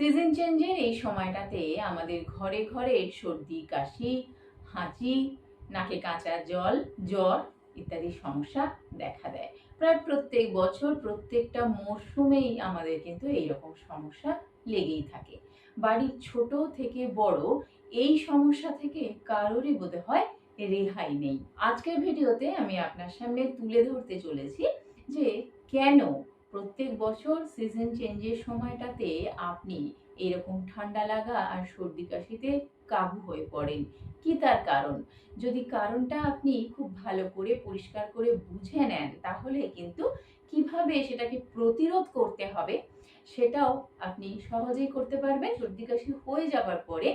Season চেঞ্জের এই সময়টাতে আমাদের ঘরে ঘরে সর্দি, কাশি, হাঁচি, নাকে কাঁচা জল, জ্বর ইত্যাদি সমস্যা দেখা দেয়। প্রায় প্রত্যেক বছর প্রত্যেকটা মরশুমেই আমাদের কিন্তু এইরকম সমস্যা লেগেই থাকে। বাড়ির ছোট থেকে বড় এই সমস্যা থেকে কারোরই বোধ হয় রেহাই নেই। আজকের ভিডিওতে আমি আপনার সামনে তুলে ধরতে চলেছি যে কেন প্রত্যেক বছর সিজন চেঞ্জের সময়টাতে আপনি এরকম ঠান্ডা লাগা আর সর্দি কাশিতে কাবু হয়ে পড়েন। কি তার কারণ? যদি কারণটা আপনি খুব ভালো করে পরিষ্কার করে বুঝে নেন, তাহলে কিন্তু কীভাবে সেটাকে প্রতিরোধ করতে হবে? সেটাও আপনি সহজেই করতে পারবেন। সর্দি কাশি হয়ে যাবার পরে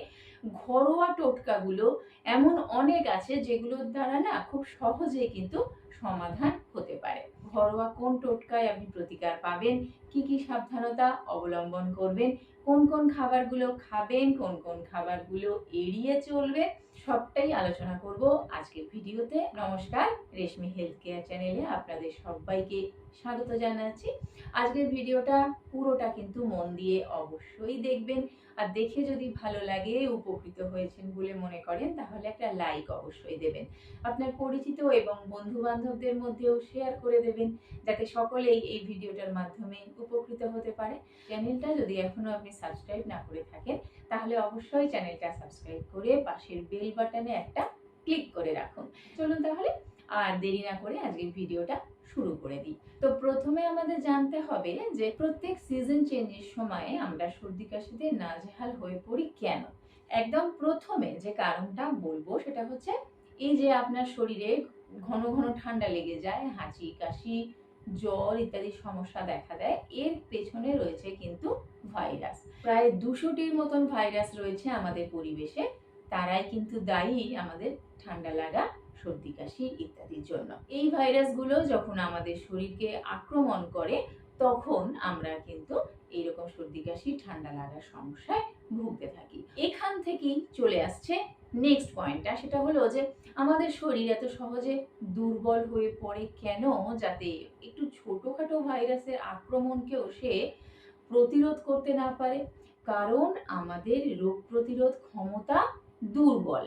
ঘরোয়া টোটকাগুলো এমন অনেক আছে যেগুলোর দ্বারা না খুব সহজেই কিন্তু সমাধান হতে পারে। ঘরোয়া কোন টোটকায় আপনি প্রতিকার পাবেন? কি কি সাবধানতা অবলম্বন করবেন? কোন কোন খাবারগুলো খাবেন? কোন কোন খাবারগুলো এড়িয়ে চলবে? সবটাই আলোচনা করব আজকের ভিডিওতে। নমস্কার, রেশমি হেলথ কেয়ার চ্যানেলে আপনাদের সবাইকে স্বাগত জানাচ্ছি। আজকের ভিডিওটা পুরোটা কিন্তু মন দিয়ে অবশ্যই দেখবেন। আর দেখে যদি ভালো লাগে, উপকৃত হয়েছেন বলে মনে করেন, তাহলে একটা লাইক অবশ্যই দেবেন। আপনার পরিচিত এবং বন্ধু বান্ধবদের মধ্যেও শেয়ার করে দেবেন, যাতে সকলেই এই ভিডিওটার মাধ্যমে উপকৃত হতে পারে। চ্যানেলটা যদি এখনও আপনি সাবস্ক্রাইব না করে থাকেন, তাহলে অবশ্যই চ্যানেলটা সাবস্ক্রাইব করে পাশের বেল বাটনে একটা ক্লিক করে রাখুন। চলুন তাহলে, আর দেরি না করে আজকের ভিডিওটা শুরু করে দিই। তো প্রথমে আমাদের জানতে হবে যে প্রত্যেক সিজন চেঞ্জের সময় আমরা সর্দি কাশিতে নাজেহাল হয়ে পড়ি কেন? একদম প্রথমে যে কারণটা বলব সেটা হচ্ছে এই যে আপনার শরীরে ঘন ঘন ঠান্ডা লেগে যায়, হাঁচি, কাশি, জ্বর ইত্যাদি সমস্যা দেখা দেয়, এর পেছনে রয়েছে কিন্তু ভাইরাস। প্রায় দুশোটির মতন ভাইরাস রয়েছে আমাদের পরিবেশে, তারাই কিন্তু দায়ী আমাদের ঠান্ডা লাগা সর্দি, কাশি ইত্যাদির জন্য। এই ভাইরাসগুলো যখন আমাদের শরীরকে আক্রমণ করে, তখন আমরা কিন্তু এইরকম সর্দি, কাশি, ঠান্ডা লাগার সমস্যায় ভুগতে থাকি। এখান থেকেই চলে আসছে নেক্সট পয়েন্টটা সেটা হলো যে আমাদের শরীর এত সহজে দুর্বল হয়ে পড়ে কেন? যাতে একটু ছোটোখাটো ভাইরাসের আক্রমণকেও সে প্রতিরোধ করতে না পারে। কারণ আমাদের রোগ প্রতিরোধ ক্ষমতা দুর্বল।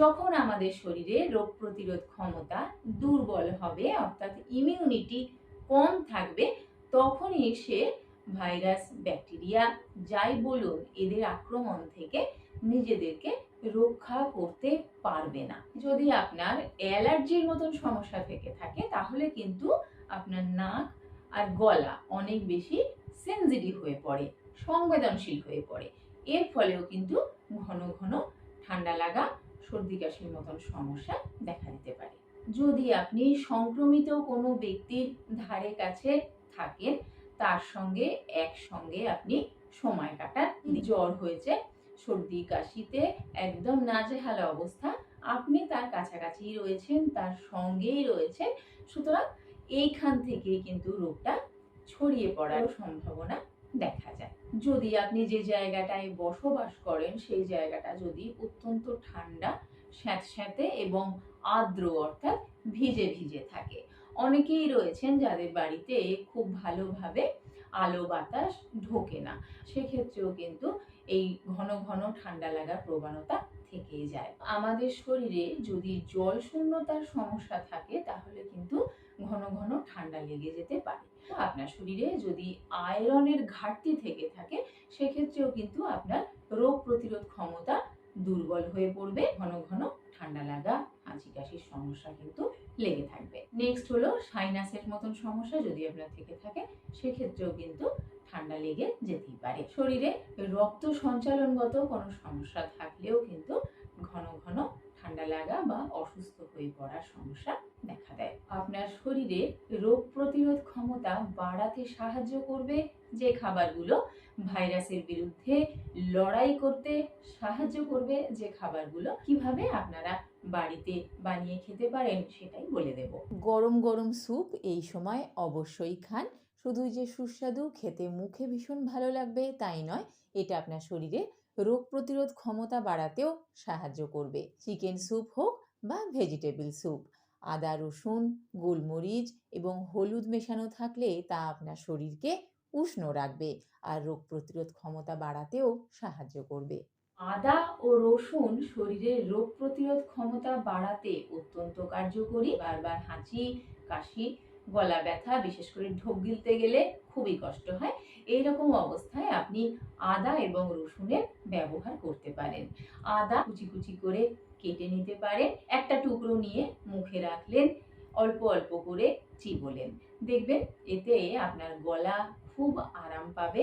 যখন আমাদের শরীরে রোগ প্রতিরোধ ক্ষমতা দুর্বল হবে, অর্থাৎ ইমিউনিটি কম থাকবে, তখনই সে ভাইরাস ব্যাকটেরিয়া যাই বলুন, এদের আক্রমণ থেকে নিজেদেরকে রক্ষা করতে পারবে না। যদি আপনার অ্যালার্জির মতন সমস্যা থেকে থাকে, তাহলে কিন্তু আপনার নাক আর গলা অনেক বেশি সেন্সিটিভ হয়ে পড়ে, সংবেদনশীল হয়ে পড়ে। এর ফলেও কিন্তু ঘন ঘন ঠান্ডা লাগা সর্দি কাশির মতন সমস্যা দেখা দিতে পারে। যদি আপনি সংক্রমিত কোনো ব্যক্তির ধারে কাছে থাকেন তার সঙ্গে একসঙ্গে আপনি সময় কাটান। জ্বর হয়েছে সর্দি কাশিতে একদম নাজেহাল অবস্থা আপনি তার কাছাকাছি রয়েছেন তার সঙ্গেই রয়েছেন। সুতরাং এইখান থেকেই কিন্তু রোগটা ছড়িয়ে পড়ার সম্ভাবনা দেখা যায়। যদি আপনি যে জায়গাটায় বসবাস করেন, সেই জায়গাটা যদি অত্যন্ত ঠান্ডা, স্যাঁতস্যাঁতে এবং আর্দ্র অর্থাৎ ভিজে ভিজে থাকে। অনেকেই রয়েছেন যাদের বাড়িতে খুব ভালোভাবে আলো বাতাস ঢোকে না। সেক্ষেত্রেও কিন্তু এই ঘন ঘন ঠান্ডা লাগার প্রবণতা থেকেই যায়। আমাদের শরীরে যদি জল শূন্যতার সমস্যা থাকে, তাহলে কিন্তু ঘন ঘন ঠান্ডা লেগে যেতে পারে। আপনার শরীরে যদি আয়রনের ঘাটতি থেকে থাকে, সেক্ষেত্রেও কিন্তু আপনার রোগ প্রতিরোধ ক্ষমতা দুর্বল হয়ে পড়বে। ঘন ঘন ঠান্ডা লাগা, হাঁচি কাশির সমস্যা কিন্তু লেগে থাকবে। নেক্সট হলো সাইনাসের মতন সমস্যা যদি আপনার থেকে থাকে, সেক্ষেত্রেও কিন্তু ঠান্ডা লেগে যেতেই পারে। শরীরে রক্ত সঞ্চালনগত কোনো সমস্যা থাকলেও কিন্তু ঘন ঘন ঠান্ডা লাগা বা অসুস্থ হয়ে পড়ার সমস্যা দেখা দেয়। আপনার শরীরে রোগ প্রতিরোধ ক্ষমতা বাড়াতে সাহায্য করবে যে খাবারগুলো ভাইরাসের বিরুদ্ধে লড়াই করতে সাহায্য করবে যে খাবারগুলো কীভাবে আপনারা বাড়িতে বানিয়ে খেতে পারেন সেটাই বলে দেব। গরম গরম স্যুপ এই সময় অবশ্যই খান। শুধু যে সুস্বাদু, খেতে মুখে ভীষণ ভালো লাগবে তাই নয়, এটা আপনার শরীরে রোগ প্রতিরোধ ক্ষমতা বাড়াতেও সাহায্য করবে। চিকেন স্যুপ হোক বা ভেজিটেবল স্যুপ। আদা, রসুন, গোলমরিচ এবং হলুদ মেশানো থাকলে তা আপনার শরীরকে উষ্ণ রাখবে আর রোগ প্রতিরোধ ক্ষমতা বাড়াতেও সাহায্য করবে। আদা ও রসুন শরীরের রোগ প্রতিরোধ ক্ষমতা বাড়াতে অত্যন্ত কার্যকরী। বারবার হাঁচি, কাশি, গলা ব্যথা, বিশেষ করে ঢোক গিলতে গেলে খুবই কষ্ট হয়। এই রকম অবস্থায় আপনি আদা এবং রসুনের ব্যবহার করতে পারেন। আদা কুচি কুচি করে কেটে নিতে পারেন। একটা টুকরো নিয়ে মুখে রাখলেন, অল্প অল্প করে চিবোলেন। দেখবেন এতে আপনার গলা খুব আরাম পাবে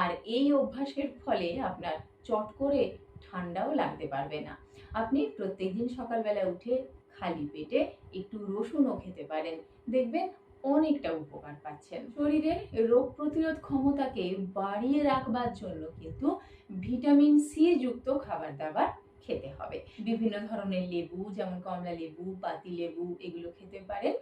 আর এই অভ্যাসের ফলে আপনার চট করে ঠান্ডাও লাগতে পারবে না। আপনি প্রত্যেকদিন সকালবেলা উঠে খালি পেটে একটু রসুনও খেতে পারেন। দেখবেন অনেকটা উপকার পাচ্ছেন। শরীরের রোগ প্রতিরোধ ক্ষমতাকে বাড়িয়ে রাখবার জন্য কিন্তু ভিটামিন সি যুক্ত খাবার দাবার খেতে হবে। বিভিন্ন ধরনের লেবু, যেমন কমলা লেবু পাতি লেবু, এগুলো খেতে পারেন।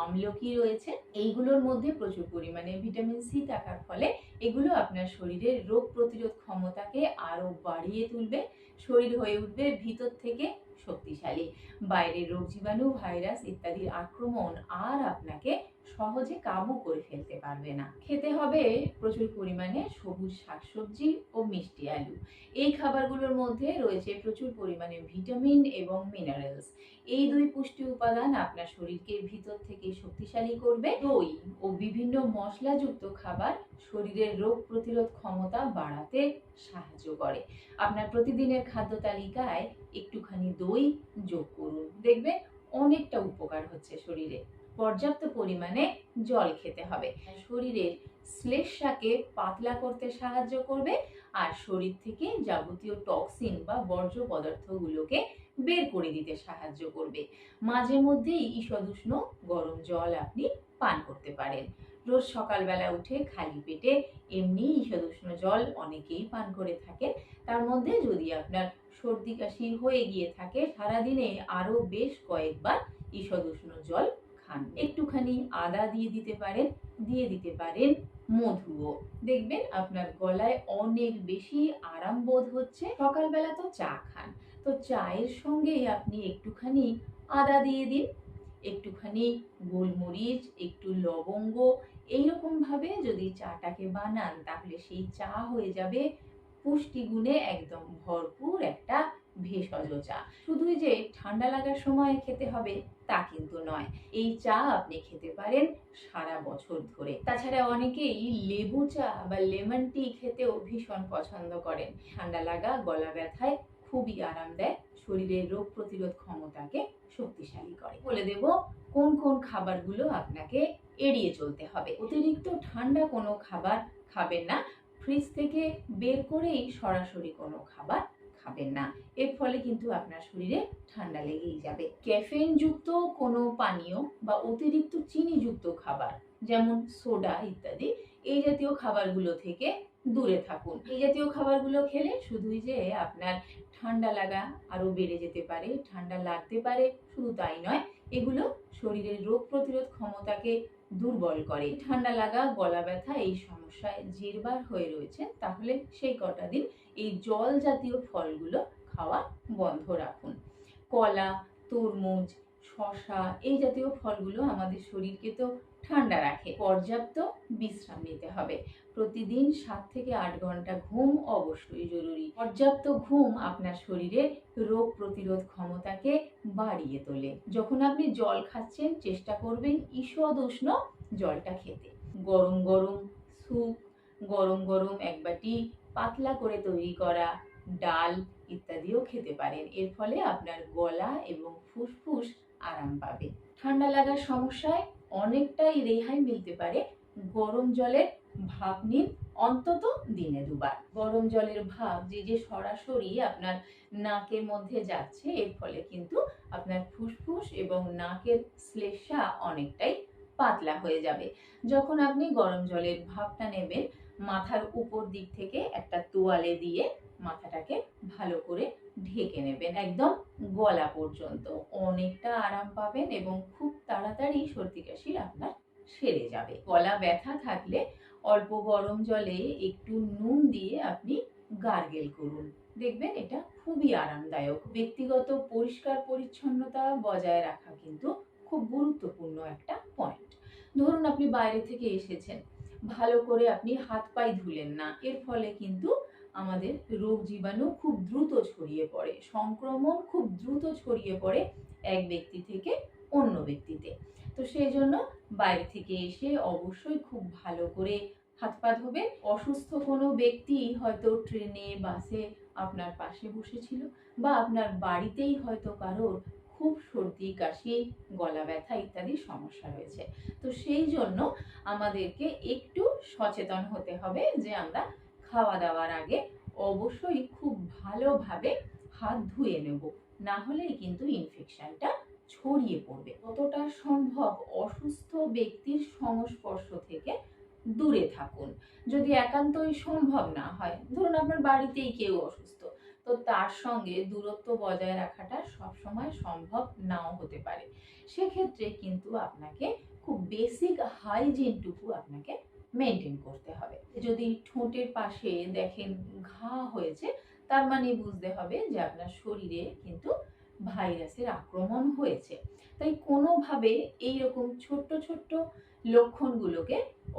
আমলকি রয়েছে। এইগুলোর মধ্যে প্রচুর পরিমাণে ভিটামিন সি থাকার ফলে এগুলো আপনার শরীরের রোগ প্রতিরোধ ক্ষমতাকে আরও বাড়িয়ে তুলবে, শরীর হয়ে উঠবে ভিতর থেকে শক্তিশালী। বাইরের রোগ জীবাণু, ভাইরাস ইত্যাদির আক্রমণ আর আপনাকে সহজে কাবু করে ফেলতে পারবে না। খেতে হবে প্রচুর পরিমাণে সবুজ শাকসবজি ও মিষ্টি আলু। এই খাবারগুলোর মধ্যে রয়েছে প্রচুর পরিমাণে ভিটামিন এবং মিনারেলস। এই দুই পুষ্টি উপাদান আপনার শরীরকে ভিতর থেকে শক্তিশালী করবে। দই ও বিভিন্ন মশলাযুক্ত খাবার শরীরের রোগ প্রতিরোধ ক্ষমতা বাড়াতে সাহায্য করে। আপনার প্রতিদিনের খাদ্য তালিকায় একটুখানি দই যোগ করুন। দেখবেন অনেকটা উপকার হচ্ছে শরীরে। পর্যাপ্ত পরিমাণে জল খেতে হবে। শরীরের শ্লেষ্মাকে পাতলা করতে সাহায্য করবে আর শরীর থেকে যাবতীয় টক্সিন বা বর্জ্য পদার্থগুলোকে বের করে দিতে সাহায্য করবে। মাঝে মধ্যেই ঈষদুষ্ণ গরম জল আপনি পান করতে পারেন। রোজ সকালবেলা উঠে খালি পেটে এমনি ঈষদুষ্ণ জল অনেকেই পান করে থাকেন। তার মধ্যে যদি আপনার সর্দি কাশি হয়ে গিয়ে থাকে, সারাদিনে আরও বেশ কয়েকবার ঈষদুষ্ণ জল খান। একটুখানি আদা দিয়ে দিতে পারেন, দিয়ে দিতে পারেন মধুও। দেখবেন আপনার গলায় অনেক বেশি আরাম বোধ হচ্ছে। সকালবেলা তো চা খান। তো চায়ের সঙ্গেই আপনি একটুখানি আদা দিয়ে দিন। একটুখানি গোলমরিচ, একটু লবঙ্গ এইরকম ভাবে যদি চাটাকে বানান, তাহলে সেই চা হয়ে যাবে পুষ্টিগুণে একদম ভরপুর একটা ভেষজ চা। শুধুই যে ঠান্ডা লাগার সময় খেতে হবে, তা কিন্তু নয়। এই চা আপনি খেতে পারেন সারা বছর ধরে। তাছাড়া অনেকেই লেবু চা বা লেমন টি খেতেও ভীষণ পছন্দ করেন। ঠান্ডা লাগা, গলা ব্যথায় খুবই আরাম দেয়, শরীরের রোগ প্রতিরোধ ক্ষমতাকে শক্তিশালী করে। বলে দেব, কোন কোন খাবারগুলো আপনাকে এড়িয়ে চলতে হবে। অতিরিক্ত ঠান্ডা কোনো খাবার খাবেন না, ফ্রিজ থেকে বের করেই সরাসরি কোনো খাবার খাবেন না। এর ফলে কিন্তু আপনার শরীরে ঠান্ডা লেগেই যাবে। ক্যাফেনযুক্ত কোনো পানীয় বা অতিরিক্ত চিনিযুক্ত খাবার, যেমন সোডা ইত্যাদি, এই জাতীয় খাবারগুলো থেকে দূরে থাকুন। এই জাতীয় খাবারগুলো খেলে শুধুই যে আপনার ঠান্ডা লাগা আরও বেড়ে যেতে পারে, ঠান্ডা লাগতে পারে, শুধু তাই নয় এগুলো শরীরের রোগ প্রতিরোধ ক্ষমতাকে দুর্বল করে। ঠান্ডা লাগা, গলা ব্যথা এই সমস্যায় জেরবার হয়ে রয়েছে তাহলে সেই কটা দিন এই জল জাতীয় ফলগুলো খাওয়া বন্ধ রাখুন। কলা, তরমুজ শশা এই জাতীয় ফলগুলো আমাদের শরীরকে তো ঠান্ডা রাখে। পর্যাপ্ত বিশ্রাম নিতে হবে। প্রতিদিন সাত থেকে আট ঘণ্টা ঘুম অবশ্যই জরুরি। পর্যাপ্ত ঘুম আপনার শরীরে রোগ প্রতিরোধ ক্ষমতাকে বাড়িয়ে তোলে। যখন আপনি জল খাচ্ছেন, চেষ্টা করবেন ঈষদ উষ্ণ জলটা খেতে। গরম গরম স্যুপ, গরম গরম এক বাটি পাতলা করে তৈরি করা ডাল ইত্যাদিও খেতে পারেন। এর ফলে আপনার গলা এবং ফুসফুস আরাম পাবে। ঠান্ডা লাগার সমস্যায় অনেকটাই রেহাই মিলতে পারে গরম জলের ভাপ নিন, অন্তত দিনে দুবার। গরম জলের ভাপ যে যে সরাসরি আপনার নাকের মধ্যে যাচ্ছে, এর ফলে কিন্তু আপনার ফুসফুস এবং নাকের শ্লেষ্মা অনেকটাই পাতলা হয়ে যাবে। যখন আপনি গরম জলের ভাপটা নেবেন, মাথার উপর দিক থেকে একটা তোয়ালে দিয়ে মাথাটাকে ভালো করে ঢেকে নেবেন একদম গলা পর্যন্ত। অনেকটা আরাম পাবেন এবং খুব তাড়াতাড়ি সর্দি কাশি আপনার সেরে যাবে। গলা ব্যথা থাকলে অল্প গরম জলে একটু নুন দিয়ে আপনি গার্গেল করুন। দেখবেন এটা খুবই আরামদায়ক। ব্যক্তিগত পরিষ্কার পরিচ্ছন্নতা বজায় রাখা কিন্তু খুব গুরুত্বপূর্ণ একটা পয়েন্ট ধরুন আপনি বাইরে থেকে এসেছেন। ভালো করে আপনি হাত পায়ে ধুলেন না। এর ফলে কিন্তু আমাদের রোগ জীবাণু খুব দ্রুত ছড়িয়ে পড়ে, সংক্রমণ খুব দ্রুত ছড়িয়ে পড়ে এক ব্যক্তি থেকে অন্য ব্যক্তিতে। তো সেই জন্য বাইরে থেকে এসে অবশ্যই খুব ভালো করে হাত পা ধোবে। অসুস্থ কোনো ব্যক্তি হয়তো ট্রেনে, বাসে আপনার পাশে বসেছিল বা আপনার বাড়িতেই হয়তো কারোর খুব সর্দি, কাশি, গলা ব্যথা ইত্যাদি সমস্যা রয়েছে। তো সেই জন্য আমাদেরকে একটু সচেতন হতে হবে যে আমরা খাওয়া দাওয়ার আগে অবশ্যই খুব ভালোভাবে হাত ধুয়ে নেব। না হলেই কিন্তু ইনফেকশনটা ছড়িয়ে পড়বে। কতটা সম্ভব অসুস্থ ব্যক্তির সংস্পর্শ থেকে দূরে থাকুন। যদি একান্তই সম্ভব না হয়, ধরুন আপনার বাড়িতেই কেউ অসুস্থ, তো তার সঙ্গে দূরত্ব বজায় রাখাটা সবসময় সম্ভব নাও হতে পারে। সেক্ষেত্রে কিন্তু আপনাকে খুব বেসিক হাইজিনটুকু আপনাকে মেনটেন করতে হবে। যদি ঠোঁটের পাশে দেখেন ঘা হয়েছে, তার মানে বুঝতে হবে যে আপনার শরীরে কিন্তু ভাইরাসের আক্রমণ হয়েছে। তাই কোনোভাবে এইরকম ছোট্ট ছোট্ট লক্ষণগুলোকে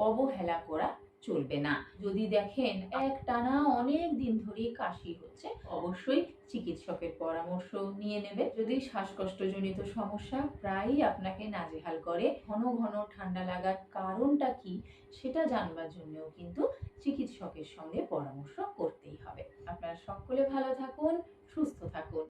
অবহেলা করা চলবে না। যদি দেখেন এক টানা অনেক দিন ধরে কাশি হচ্ছে, অবশ্যই চিকিৎসকের পরামর্শ নিয়ে নেবে। যদি শ্বাসকষ্টজনিত সমস্যা, প্রায়ই আপনাকে নাজেহাল করে। ঘন ঘন ঠান্ডা লাগার কারণটা কি, সেটা জানবার জন্যও কিন্তু চিকিৎসকের সঙ্গে পরামর্শ করতেই হবে। আপনারা সকলে ভালো থাকুন, সুস্থ থাকুন।